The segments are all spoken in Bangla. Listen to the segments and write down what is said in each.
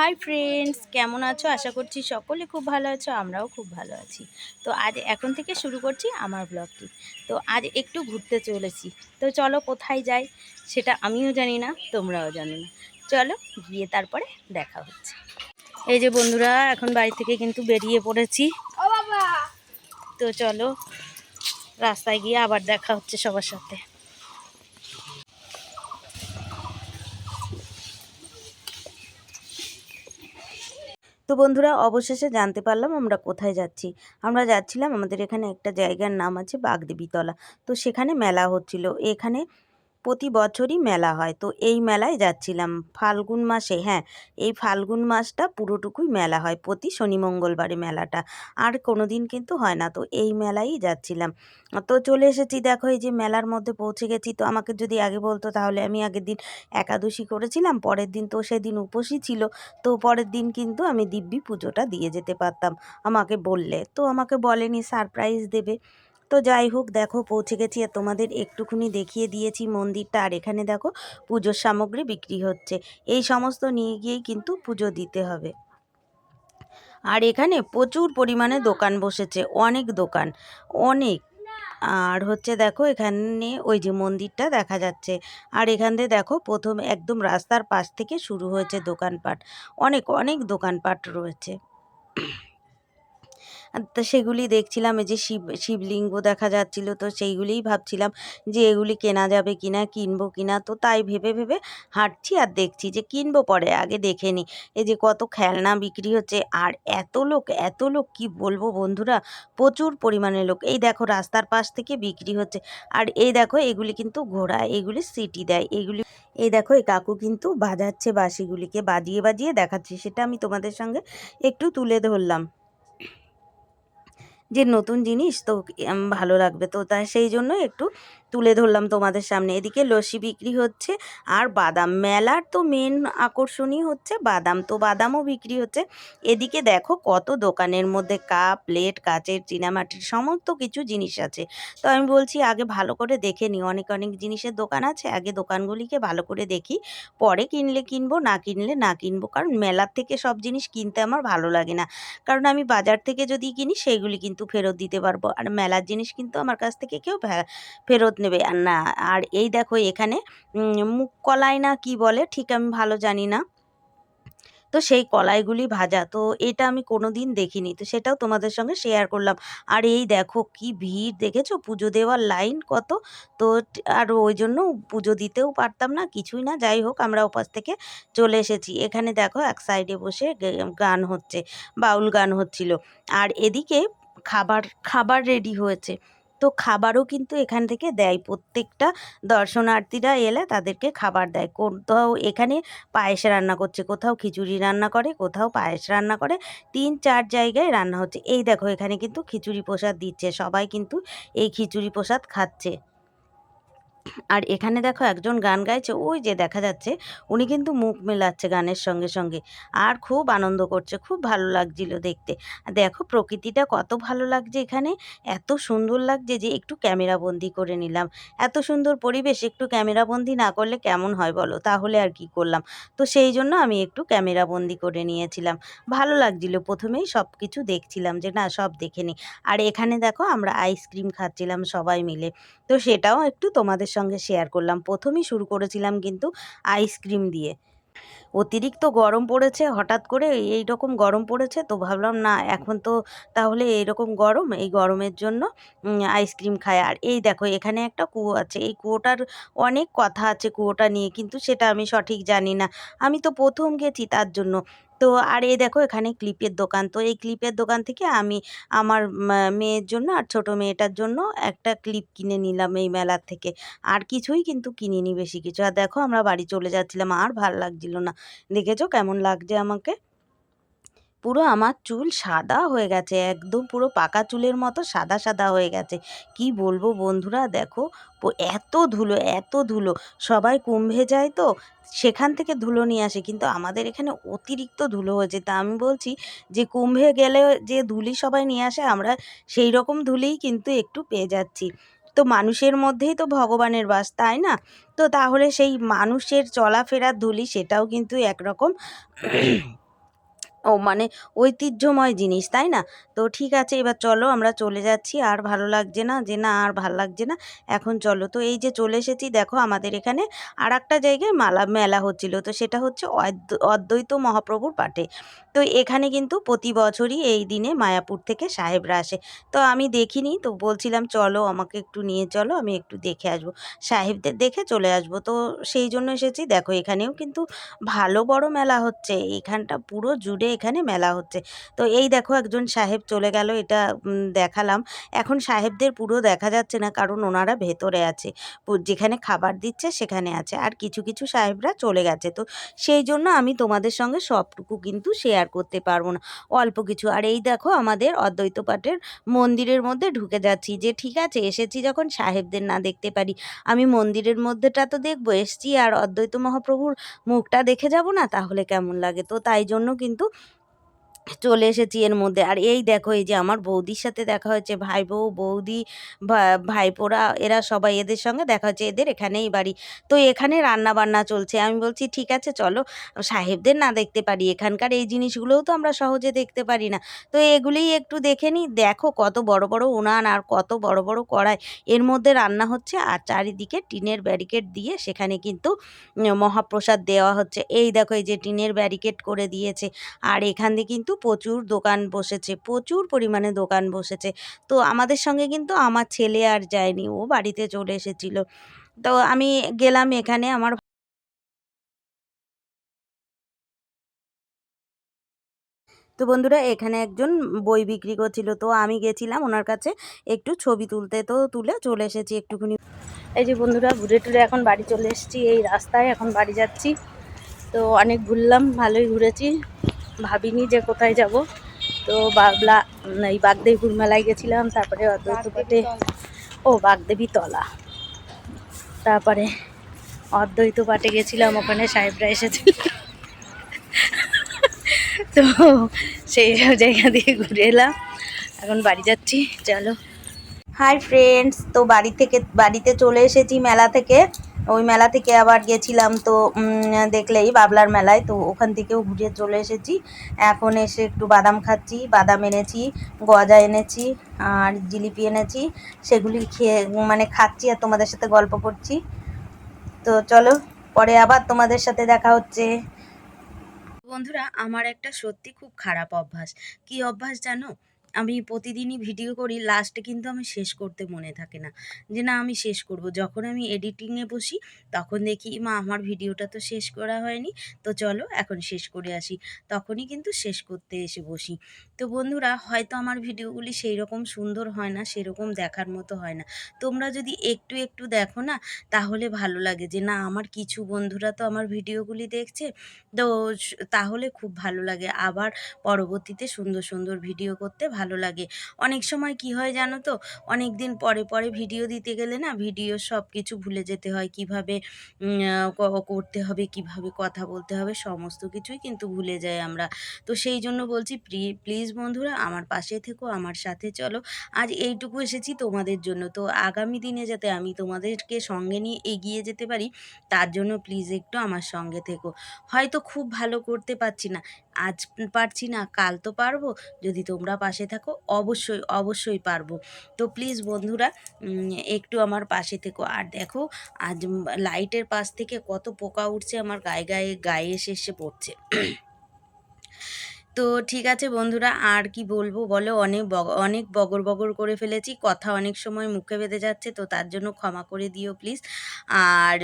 হাই ফ্রেন্ডস কেমন আছো? আশা করছি সকলে খুব ভালো আছো আমরাও খুব ভালো আছি। তো আজ এখন থেকে শুরু করছি আমার ব্লগটি তো আজ একটু ঘুরতে চলেছি। তো চলো কোথায় যাই সেটা আমিও জানি না তোমরাও জানো না। চলো গিয়ে তারপরে দেখা হচ্ছে। এই যে বন্ধুরা এখন বাড়ি থেকে কিন্তু বেরিয়ে পড়েছি। তো চলো রাস্তায় গিয়ে আবার দেখা হচ্ছে সবার সাথে। তো বন্ধুরা, অবশেষে জানতে পারলাম আমরা কোথায় যাচ্ছি। আমরা যাচ্ছিলাম আমাদের এখানে একটা জায়গার নাম আছে বাগদেবীতলা। তো সেখানে মেলা হচ্ছিল। এখানে প্রতি বছরই মেলা হয়। তো এই মেলায় যাচ্ছিলাম ফাল্গুন মাসে হ্যাঁ এই ফাল্গুন মাসটা পুরোটুকুই মেলা হয় প্রতি শনি মঙ্গলবারে মেলাটা। আর কোনো দিন কিন্তু হয় না, তো এই মেলায়ই যাচ্ছিলাম। তো চলে এসেছি, দেখো এই যে মেলার মধ্যে পৌঁছে গেছি। তো আমাকে যদি আগে বলতো তাহলে আমি আগের দিন একাদশী করেছিলাম, পরের দিন তো সেদিন উপসী ছিল। তো পরের দিন কিন্তু আমি দিব্যি পুজোটা দিয়ে যেতে পারতাম, আমাকে বললে। তো আমাকে বলেনি, সারপ্রাইজ দেবে। তো যাই হোক, দেখো পৌঁছে গেছি আর তোমাদের একটুখানি দেখিয়ে দিয়েছি মন্দিরটা। আর এখানে দেখো পুজোর সামগ্রী বিক্রি হচ্ছে। এই সমস্ত নিয়ে গিয়েই কিন্তু পুজো দিতে হবে। আর এখানে প্রচুর পরিমাণে দোকান বসেছে, অনেক দোকান, অনেক। আর হচ্ছে দেখো এখানে ওই যে মন্দিরটা দেখা যাচ্ছে। আর এখান থেকে দেখো প্রথম একদম রাস্তার পাশ থেকে শুরু হয়েছে দোকানপাট। অনেক অনেক দোকানপাট রয়েছে। তো সেগুলি দেখছিলাম, এই যে শিব, শিবলিঙ্গ দেখা যাচ্ছিল, তো সেইগুলিই ভাবছিলাম যে এগুলি কেনা যাবে কি কিনা, কিনবো কিনা, তো তাই ভেবে ভেবে হাঁটছি আর দেখছি যে কিনবো পরে, আগে দেখে নিই। এই যে কত খেলনা বিক্রি হচ্ছে, আর এত লোক এত লোক, কি বলব বন্ধুরা? প্রচুর পরিমাণে লোক। এই দেখো রাস্তার পাশ থেকে বিক্রি হচ্ছে, আর এই দেখো এগুলি কিন্তু ঘোড়া, এগুলি সিটি দেয়, এগুলি এই দেখো এই কাকু কিন্তু বাজাচ্ছে বাঁশিগুলিকে, বাজিয়ে বাজিয়ে দেখাচ্ছে, সেটা আমি তোমাদের সঙ্গে একটু তুলে ধরলাম। যে নতুন জিনিস তো ভালো লাগবে। তো তাই সেই জন্য একটু তুলে ধরলাম তোমাদের সামনে। এদিকে লস্যি বিক্রি হচ্ছে আর বাদাম মেলার তো মেন আকর্ষণই হচ্ছে বাদাম। তো বাদামও বিক্রি হচ্ছে। এদিকে দেখো কত দোকানের মধ্যে কাপ, প্লেট, কাচের, চীনামাটির সমস্ত কিছু জিনিস আছে। তো আমি বলছি আগে ভালো করে দেখে নিই। অনেক অনেক জিনিসের দোকান আছে। আগে দোকানগুলিকে ভালো করে দেখি। পরে কিনলে কিনবো, না কিনলে না কিনবো। কারণ মেলার থেকে সব জিনিস কিনতে আমার ভালো লাগে না। কারণ আমি বাজার থেকে যদি কিনি, সেইগুলি কিন্তু ফেরত দিতে পারব। আর মেলার জিনিস কিন্তু আমার কাছ থেকে কেউ ফেরত নেবে। আর না, আর এই দেখো এখানে মুখ কলাই না কি বলে, ঠিক আমি ভালো জানি না। তো সেই কলাইগুলি ভাজা, তো এটা আমি কোনো দিন দেখিনি, তো সেটাও তোমাদের সঙ্গে শেয়ার করলাম। আর এই দেখো কি ভিড়, দেখেছ? পুজো দেওয়ার লাইন কত? তো আর ওই জন্য পুজো দিতেও পারতাম না, কিছুই না, যাই হোক, আমরা ওপাশ থেকে চলে এসেছি। এখানে দেখো এক সাইডে বসে গান হচ্ছে, বাউল গান হচ্ছিল। আর এদিকে খাবার খাবার রেডি হয়েছে। তো খাবারও কিন্তু এখান থেকে দেয়। প্রত্যেকটা দর্শনার্থীরা এলে তাদেরকে খাবার দেয়। কোথাও এখানে পায়েস রান্না করছে, কোথাও খিচুড়ি রান্না করে, কোথাও পায়েস রান্না করে। তিন চার জায়গায় রান্না হচ্ছে। এই দেখো এখানে কিন্তু খিচুড়ি প্রসাদ দিচ্ছে। সবাই কিন্তু এই খিচুড়ি প্রসাদ খাচ্ছে। আর এখানে দেখো একজন গান গাইছে, ওই যে দেখা যাচ্ছে উনি কিন্তু মুখ মেলাচ্ছে গানের সঙ্গে সঙ্গে। আর খুব আনন্দ করছে, খুব ভালো লাগছিল দেখতে। দেখো প্রকৃতিটা কত ভালো লাগছে এখানে, এত সুন্দর লাগছে যে একটু ক্যামেরা বন্দি করে নিলাম। এত সুন্দর পরিবেশ, একটু ক্যামেরা বন্দি না করলে কেমন হয় বলো? তাহলে আর কি করলাম? তো সেই জন্য আমি একটু ক্যামেরা বন্দি করে নিয়েছিলাম। ভালো লাগছিল, প্রথমেই সব কিছু দেখছিলাম যে না, সব দেখে নিই আর এখানে দেখো আমরা আইসক্রিম খাচ্ছিলাম সবাই মিলে। তো সেটাও একটু তোমাদের সঙ্গে শেয়ার করলাম। প্রথমেই শুরু করেছিলাম কিন্তু আইসক্রিম দিয়ে। অতিরিক্ত গরম পড়েছে, হঠাৎ করে এই রকম গরম পড়েছে, তো ভাবলাম না, এখন তো তাহলে এইরকম গরম, এই গরমের জন্য আইসক্রিম খায় আর এই দেখো, এখানে একটা কুয়ো আছে, এই কুয়োটার অনেক কথা আছে কুয়োটা নিয়ে, কিন্তু সেটা আমি সঠিক জানি না। আমি তো প্রথম গেছি তার জন্য। তো, আর এই দেখো, এখানে ক্লিপের দোকান, তো এই ক্লিপের দোকান থেকে আমি আমার মেয়ের জন্য আর ছোট মেয়েটার জন্য একটা ক্লিপ কিনে নিলাম এই মেলার থেকে। আর কিছুই কিন্তু কিনিনি বেশি কিছু। আর দেখো, আমরা বাড়ি চলে যাচ্ছিলাম, আর ভালো লাগছিল না। দেখেছ কেমন লাগছে আমাকে? পুরো আমার চুল সাদা হয়ে গেছে, একদম পুরো পাকা চুলের মতো সাদা সাদা হয়ে গেছে। কি বলব বন্ধুরা দেখো এত ধুলো এত ধুলো। সবাই কুম্ভে যায় তো, সেখান থেকে ধুলো নিয়ে আসে। কিন্তু আমাদের এখানে অতিরিক্ত ধুলো হয়েছে। তা আমি বলছি যে কুম্ভে গেলে যে ধুলি সবাই নিয়ে আসে, আমরা সেই রকম ধুলেই কিন্তু একটু পেয়ে যাচ্ছি। তো মানুষের মধ্যেই তো ভগবানের বাস, তাই না? তো তাহলে সেই মানুষের চলাফেরার ধুলি সেটাও কিন্তু একরকম। ও মানে ঐতিহ্যময় জিনিস, তাই না? তো ঠিক আছে, এবার চলো আমরা চলে যাচ্ছি, আর ভালো লাগছে না, যে না, আর ভালো লাগছে না, এখন চলো। তো এই যে চলে এসেছি, দেখো আমাদের এখানে আর একটা জায়গায় মালা, মেলা হচ্ছিল, তো সেটা হচ্ছে অদ্ব- অদ্বৈত মহাপ্রভুর পাঠে। তো এখানে কিন্তু প্রতি বছরই এই দিনে মায়াপুর থেকে সাহেবরা আসে। তো আমি দেখিনি, তো বলছিলাম চলো আমাকে একটু নিয়ে চলো, আমি একটু দেখে আসব। সাহেবদের দেখে চলে আসব, তো সেই জন্য এসেছি। দেখো এখানেও কিন্তু ভালো বড় মেলা হচ্ছে, এখানটা পুরো জুড়ে এখানে মেলা হচ্ছে। তো এই দেখো একজন সাহেব চলে গেল, এটা দেখালাম। এখন সাহেবদের পুরো দেখা যাচ্ছে না, কারণ ওনারা ভেতরে আছে। যেখানে খাবার দিচ্ছে সেখানে আছে, আর কিছু কিছু সাহেবরা চলে গেছে। তো সেই জন্য আমি তোমাদের সঙ্গে সবটুকু কিন্তু শেয়ার করতে পারব না। অল্প কিছু। আর এই দেখো আমাদের অদ্বৈত পাঠের মন্দিরের মধ্যে ঢুকে যাচ্ছি যে, ঠিক আছে, এসেছি যখন সাহেবদের না দেখতে পারি। আমি মন্দিরের মধ্যেটা তো দেখব, এসছি আর অদ্বৈত মহাপ্রভুর মুখটা দেখে যাব না, তাহলে কেমন লাগে? তো তাই জন্য কিন্তু চলে এসেছি এর মধ্যে। আর এই দেখো, এই যে আমার বৌদির সাথে দেখা হয়েছে ভাই বউ বৌদি ভাইপোরা, এরা সবাই এদের সঙ্গে দেখা হচ্ছে এদের এখানেই বাড়ি। তো এখানে রান্না বান্না চলছে। আমি বলছি, ঠিক আছে, চলো। সাহেবদের না দেখতে পারি। এখানকার এই জিনিসগুলোও তো আমরা সহজে দেখতে পারি না। তো এগুলিই একটু দেখে নিই দেখো, কত বড় বড় উনান আর কত বড় বড় কড়াই। এর মধ্যে রান্না হচ্ছে আর চারিদিকে টিনের ব্যারিকেড দিয়ে সেখানে কিন্তু মহাপ্রসাদ দেওয়া হচ্ছে। এই দেখো, এই যে টিনের ব্যারিকেড করে দিয়েছে। আর এখান দিয়ে কিন্তু প্রচুর দোকান বসেছে, প্রচুর পরিমাণে দোকান বসেছে। তো আমাদের সঙ্গে কিন্তু আমার ছেলে আর যায়নি, ও বাড়িতে চলে এসেছিল। তো আমি গেলাম এখানে আমার তো বন্ধুরা এখানে একজন বই বিক্রি করছিল, তো আমি গেছিলাম ওনার কাছে একটু ছবি তুলতে, তো তুলে চলে এসেছি একটুখানি। এই যে বন্ধুরা ঘুরে টুরে এখন বাড়ি চলে এসেছি, এই রাস্তায় এখন বাড়ি যাচ্ছি। তো অনেক ঘুরলাম, ভালোই ঘুরেছি। ভাবিনি যে কোথায় যাব। তো বাবলা, এই বাগদেবীপুর মেলায় গেছিলাম, তারপরে অদ্বৈত পাঠে ও বাগদেবী তলা তারপরে অদ্বৈত পাঠে গেছিলাম, ওখানে সাহেবরা এসেছিল। তো সেই সব জায়গা দিয়ে ঘুরে এলাম। এখন বাড়ি যাচ্ছি, চলো। হাই ফ্রেন্ডস তো বাড়ি থেকে বাড়িতে চলে এসেছি মেলা থেকে। ওই মেলা থেকে আবার গেছিলাম তো দেখলেই বাবলার মেলায়, তো ওখান থেকেও ঘুরে চলে এসেছি। এখন এসে একটু বাদাম খাচ্ছি, বাদাম এনেছি, গজা এনেছি, আর জিলিপি এনেছি, সেগুলি খেয়ে মানে খাচ্ছি আর তোমাদের সাথে গল্প করছি। তো চলো, পরে আবার তোমাদের সাথে দেখা হচ্ছে। বন্ধুরা, আমার একটা সত্যি খুব খারাপ অভ্যাস। কি অভ্যাস জানো? আমি প্রতিদিনই ভিডিও করি লাস্টে কিন্তু আমি শেষ করতে মনে থাকে না। যে না, আমি শেষ করব। যখন আমি এডিটিংয়ে বসি, তখন দেখি, মা, আমার ভিডিওটা তো শেষ করা হয়নি। তো চলো, এখন শেষ করে আসি। তখনই কিন্তু শেষ করতে এসে বসি। তো বন্ধুরা, হয়তো আমার ভিডিওগুলি সেই রকম সুন্দর হয় না, সেরকম দেখার মতো হয় না। তোমরা যদি একটু একটু দেখো না, তাহলে ভালো লাগে। যে না, আমার কিছু বন্ধুরা তো আমার ভিডিওগুলি দেখছে, তো তাহলে খুব ভালো লাগে। আবার পরবর্তীতে সুন্দর সুন্দর ভিডিও করতে ভালো লাগে। অনেক সময় কি হয় জানো তো? অনেক দিন পরে পরে ভিডিও দিতে গেলে না ভিডিও সব কিছু ভুলে যেতে হয়। কীভাবে করতে হবে, কীভাবে কথা বলতে হবে, সমস্ত কিছুই কিন্তু ভুলে যাই আমরা। তো সেই জন্য বলছি প্লিজ বন্ধুরা আমার পাশে থেকো, আমার সাথে চলো। আজ এইটুকু এসেছি তোমাদের জন্য। তো আগামী দিনে যাতে আমি তোমাদেরকে সঙ্গে নিয়ে এগিয়ে যেতে পারি, তার জন্য প্লিজ একটু আমার সঙ্গে থেকো। হয়তো খুব ভালো করতে পারছি না। আজ পারছি না, কাল তো পারব। যদি তোমরা পাশে থাকো, অবশ্যই অবশ্যই পারব। তো প্লিজ বন্ধুরা একটু আমার পাশে থেকো। আর দেখো, আজ লাইটের পাশ থেকে কত পোকা উঠছে, আমার গায়ে গায়ে গায়ে এসে এসে পড়ছে। তো ঠিক আছে বন্ধুরা, আর কি বলব বলো? অনেক অনেক বগর বগর করে ফেলেছি, কথা অনেক সময় মুখে বেঁধে যাচ্ছে, তো তার জন্য ক্ষমা করে দিও প্লিজ আর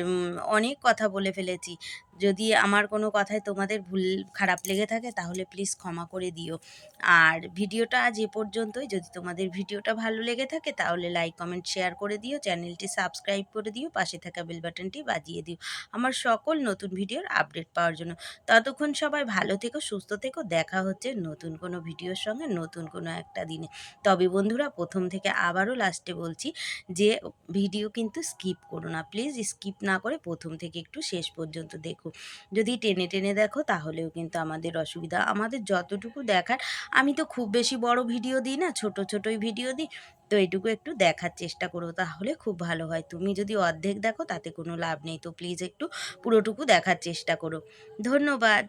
অনেক কথা বলে ফেলেছি। যদি আমার কোনো কথায় তোমাদের ভুল খারাপ লেগে থাকে, তাহলে প্লিজ ক্ষমা করে দিও। আর ভিডিওটা আজ এ পর্যন্তই। যদি তোমাদের ভিডিওটা ভালো লেগে থাকে, তাহলে লাইক কমেন্ট শেয়ার করে দিও। চ্যানেলটি সাবস্ক্রাইব করে দিও। পাশে থাকা বেল বাটনটি বাজিয়ে দিও। আমার সকল নতুন ভিডিওর আপডেট পাওয়ার জন্য। ততক্ষণ সবাই ভালো থেকো, সুস্থ থেকো। দেখা হচ্ছে নতুন কোনো ভিডিওর সঙ্গে, নতুন কোনো একটা দিনে। তবে বন্ধুরা, প্রথম থেকে আবারও লাস্টে বলছি যে ভিডিও কিন্তু স্কিপ করো না। প্লিজ স্কিপ না করে প্রথম থেকে একটু শেষ পর্যন্ত দেখো। যদি টেনে টেনে দেখো তাহলেও কিন্তু আমাদের অসুবিধা। আমাদের যতটুকু দেখার, আমি তো খুব বেশি বড় ভিডিও দিই না, ছোট ছোটই ভিডিও দিই। তো এটুকু একটু দেখার চেষ্টা করো তাহলে খুব ভালো হয়। তুমি যদি অর্ধেক দেখো তাতে কোনো লাভ নেই। তো প্লিজ একটু পুরোটুকু দেখার চেষ্টা করো। ধন্যবাদ।